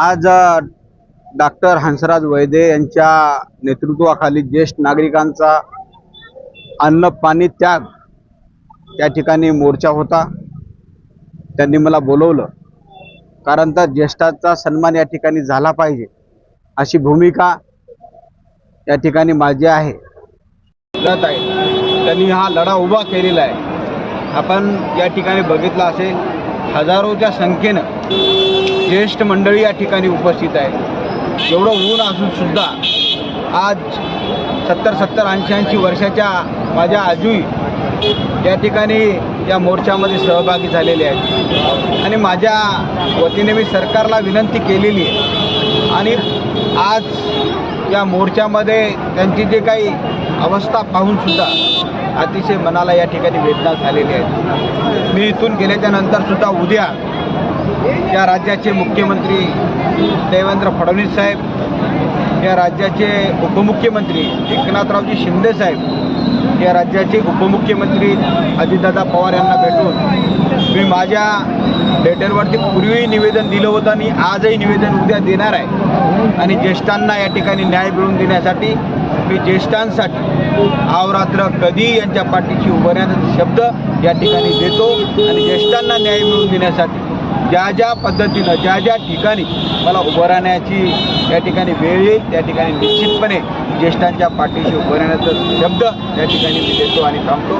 आज डॉक्टर हंसराज वैदे यांच्या नेतृत्वाखाली ज्येष्ठ नागरिकांचा अन्न पाणी त्याग त्या ठिकाणी मोर्चा होता. त्यांनी मला बोलवलं. कारण तर ज्येष्ठाचा सन्मान या ठिकाणी झाला पाहिजे अशी भूमिका या ठिकाणी माझी आहे. आहे. त्यांनी हा लढा उभा केलेला आहे. आपण या ठिकाणी बघितला असेल हजारोच्या संख्येनं ज्येष्ठ मंडळी या ठिकाणी उपस्थित आहे एवढं ऊन असूनसुद्धा आज सत्तर सत्तर ऐंशी ऐंशी वर्षाच्या माझ्या आजूई या ठिकाणी या मोर्चामध्ये सहभागी झालेले आहेत. आणि माझ्या वतीने मी सरकारला विनंती केलेली आहे. आणि आज या मोर्चामध्ये त्यांची जे काही अवस्था पाहून सुद्धा अतिशय मनाला या ठिकाणी वेदना झालेली आहेत मी इथून गेल्याच्यानंतर सुद्धा उद्या या राज्याचे मुख्यमंत्री देवेंद्र फडणवीस साहेब या राज्याचे उपमुख्यमंत्री एकनाथरावजी शिंदे साहेब या राज्याचे उपमुख्यमंत्री अजितदादा पवार यांना भेटून मी माझ्या लेटरवरती पूर्वीही निवेदन दिलं होतं आणि आजही निवेदन उद्या देणार आहे. आणि ज्येष्ठांना या ठिकाणी न्याय मिळवून देण्यासाठी मी ज्येष्ठांसाठी अवरात्र कधी यांच्या पाठीशी उभं राहण्याचा शब्द या ठिकाणी देतो आणि ज्येष्ठांना न्याय मिळवून देण्यासाठी ज्या ज्या पद्धतीनं ज्या ज्या ठिकाणी मला उभं राहण्याची या ठिकाणी वेळ येईल त्या ठिकाणी निश्चितपणे ज्येष्ठांच्या पाठीशी उभं राहण्याचा शब्द या ठिकाणी मी देतो आणि थांबतो.